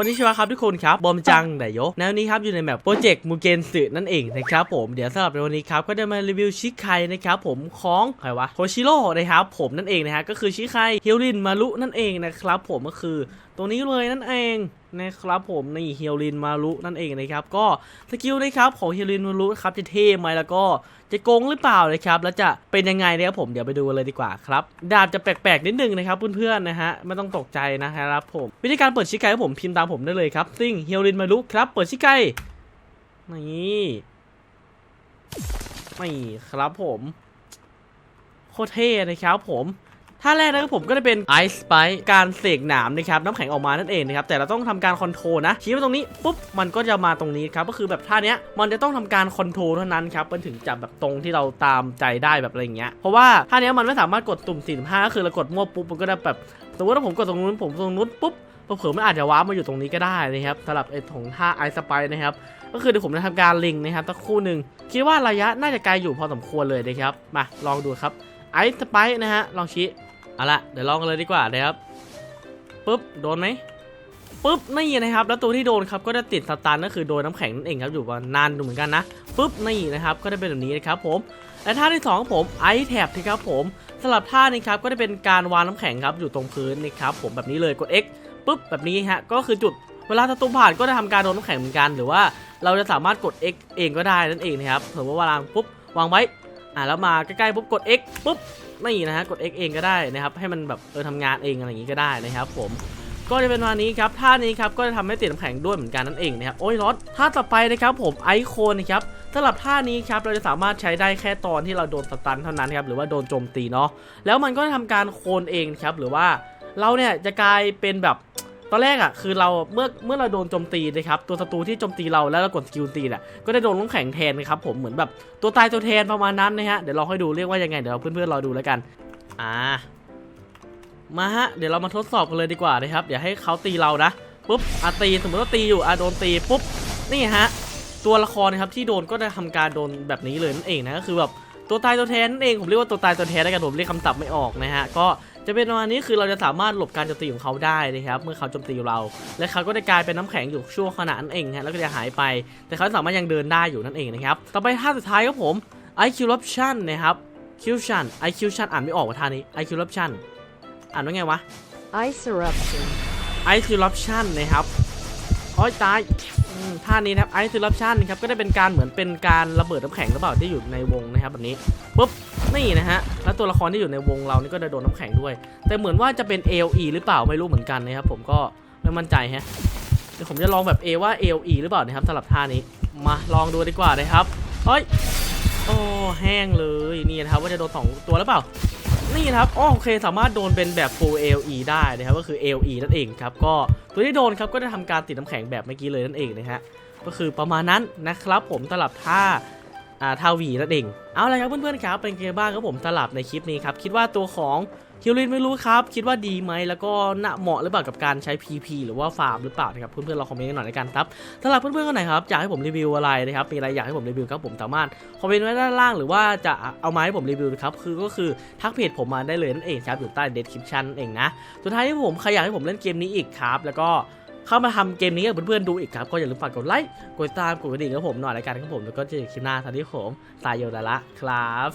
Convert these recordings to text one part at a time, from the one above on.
คนนี้ช่ไหมครับทุกคนครับบอมจังไดโยแนวนี้ครับอยู่ในแบบโปรเจกต์มูเกนสึนั่นเองนะครับผมเดี๋ยวสำหรับในวันนี้ครับก็จะมารีวิวชิคไคนะครับผมของใครวะโคชิโร่นะครับผมนั่นเองนะฮะก็คือชิคไคฮิรินมารุนั่นเองนะครับผมก็คือตัวนี้เลยนั่นเอง นะครับผมนี่ฮิรินมารุนั่นเองนะครับ ก็สกิลนะครับของเฮิรินมารุครับจะเท่ไหมแล้วก็จะโกงหรือเปล่านะครับ แล้วจะเป็นยังไงนะครับผมเดี๋ยวไปดูเลยดีกว่าครับ ดาบจะแปลกๆนิดนึงนะครับเพื่อนๆนะฮะไม่ต้องตกใจนะครับผมวิธีการเปิดชิคไคครับผมพิมพ์ตามผมได้เลยครับซิ่งเฮิรินมารุครับ เปิดชิคไคนี่นี่ครับผมโคตรเท่นะครับผม ท่าแรกนะครับผมก็จะเป็นไอซ์ไปการเสกหนามนะครับน้ำแข็งออกมานั่นเองนะครับแต่เราต้องทำการคอนโทรลนะชี้ไปตรงนี้ปุ๊บมันก็จะมาตรงนี้ครับก็คือแบบท่าเนี้ยมันจะต้องทำการคอนโทรเท่านั้นครับมันถึงจะแบบตรงที่เราตามใจได้แบบอะไรเงี้ยเพราะว่าท่าเนี้ยมันไม่สามารถกดตุ่ม45ก็คือเรากดมั่วปุ๊บมันก็ได้แบบสมมติว่าผมกดตรงนู้นผมตรงนู้นปุ๊บเผื่อมันอาจจะว้ามาอยู่ตรงนี้ก็ได้นะครับสำหรับไอ้ของท่าไอซ์สไปนะครับก็คือเดี๋ยวผมจะทำการลิงนะครับสักครู่หนึ่งคิดว่าระยะน่าจะไกลอยู่พอสมควรเลยนะครับมาลองดูครับไอซ์สไปนะฮะลองชี้ เอาละเดี๋ยวลองกันเลยดีกว่านะครับปุ๊บโดนไหมปุ๊บนี่นะครับ แล้วตัวที่โดนครับก็จะติดสตันก็คือโดนน้ำแข็งนั่นเองครับอยู่มานานดูเหมือนกันนะปุ๊บนี่นะครับก็จะเป็นแบบนี้นะครับผมและท่าที่สองของผมไอแท็บนะครับผมสำหรับท่านี้ครับก็จะเป็นการวางน้ำแข็งครับอยู่ตรงพื้นนะครับผมแบบนี้เลยกด X ปุ๊บแบบนี้ฮะก็คือจุดเวลาศัตรูผ่านก็จะทำการโดนน้ำแข็งเหมือนกัน หรือว่าเราจะสามารถกด X เองก็ได้นั่นเองนะครับสมมติว่าวางปุ๊บวางไว้ อ่าแล้วมาใกล้ๆปุ๊บกด X ปุ๊บนี่นะฮะกด X เองก็ได้นะครับให้มันแบบเออทำงานเองอะไรอย่างนี้ก็ได้นะครับ ผมก็จะเป็นวันนี้ครับท่านี้ครับก็จะทำให้ติดน้ำแข็งด้วยเหมือนกันนั่นเองนะครับโอ้ยรถท่าต่อไปนะครับผมไอโคนนะครับสำหรับท่านี้ครับเราจะสามารถใช้ได้แค่ตอนที่เราโดนสตันเท่านั้นครับหรือว่าโดนโจมตีเนาะแล้วมันก็จะทำการโคนเองครับหรือว่าเราเนี่ยจะกลายเป็นแบบ ตอนแรกอะคือเราเมื่อเมื่อเราโดนโจมตีนะครับตัวศัตรูที่โจมตีเราแล้วเรากดสกิลตีน่ะก็ได้โดนน้ำแข็งแทนนะครับผมเหมือนแบบตัวตายตัวแทนประมาณนั้นนะฮะเดี๋ยวเราค่อยดูเรียกว่ายังไงเดี๋ยวเราเพื่อนๆรอดูแล้วกันอ่ามาฮะเดี๋ยวเรามาทดสอบกันเลยดีกว่านะครับเดี๋ยวให้เขาตีเรานะปุ๊บอะตีสมมติว่าตีอยู่อะโดนตีปุ๊บนี่ฮะตัวละครนะครับที่โดนก็จะทำการโดนแบบนี้เลยนั่นเองนะก็คือแบบตัวตายตัวแทนนั่นเองผมเรียกว่าตัวตายตัวแทนแล้วกันผมเรียกคำศัพท์ไม่ออกนะฮะก็ จะเป็นประมาณนี้คือเราจะสามารถหลบการโจมตีของเขาได้นะครับเมื่อเขาโจมตีเรา และเขาก็จะกลายเป็นน้ำแข็งอยู่ช่วงขณะนั้นเองฮะแล้วก็จะหายไป แต่เขาสามารถยังเดินได้อยู่นั่นเองนะครับต่อไปท่าสุดท้ายครับผม IQ Option นะครับ Q Option IQ Option อ่านไม่ออกว่าท่านี้ IQ Option อ่านว่าไงวะ Ice eruption. IQ Option นะครับโอ้ยตายอืม ท่านี้นะครับ IQ Option นครับก็ได้เป็นการเหมือนเป็นการระเบิดน้ำแข็งหรือเปล่าที่อยู่ในวงนะครับแบบนี้ปุ๊บนี่นะฮะแล้วตัวละครที่อยู่ในวงเรานี่ก็จะโดนน้ำแข็งด้วย แต่เหมือนว่าจะเป็น AOE หรือเปล่าไม่รู้เหมือนกันนะครับผมก็ไม่มั่นใจฮะเดี๋ยวผมจะลองแบบ A ว่า AOE หรือเปล่านะครับสำหรับท่านี้มาลองดูดีกว่านะครับเฮ้ยโอ้แห้งเลยนี่นะครับว่าจะโดนสองตัวหรือเปล่า นี่นะครับอ๋อโอเคสามารถโดนเป็นแบบ full AOE ได้นะครับก็คือ AOE นั่นเองครับก็ตัวที่โดนครับก็จะทำการติดน้ำแข็งแบบเมื่อกี้เลยนั่นเองนะฮะก็คือประมาณนั้นนะครับผมสลับท่า ท่าวีนั่นเอง เอาละครับเพื่อนๆครับเป็นไงบ้างครับผมสลับในคลิปนี้ครับคิดว่าตัวของคิวรินไม่รู้ครับ คิดว่าดีไหมแล้วก็น่าเหมาะหรือเปล่ากับการใช้ PP หรือว่าฟาร์มหรือเปล่านะครับเพื่อนๆเราคอมเมนต์กันหน่อยในกันครับสำหรับเพื่อนๆคนไหนครับอยากให้ผมรีวิวอะไรนะครับมีอะไรอยากให้ผมรีวิวครับผมสามารถคอมเมนต์ไว้ด้านล่างหรือว่าจะเอามาให้ผมรีวิวนะครับคือก็คือทักเพจผมมาได้เลยนั่นเองครับอยู่ใต้ description นั่นเองนะสุดท้ายที่ผมใครอยากให้ผมเล่นเกมนี้อีกครับแล้วก็ เข้ามาทำเกมนี้กับเพื่อนๆดูอีกครับ ก็อย่าลืมฝากกดไลค์ กดติดตาม กดกระดิ่งกับผมหน่อยรายการของผม แล้วก็เจอคลิปหน้าทันที่ผมสายโยดาละครับ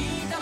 聞いた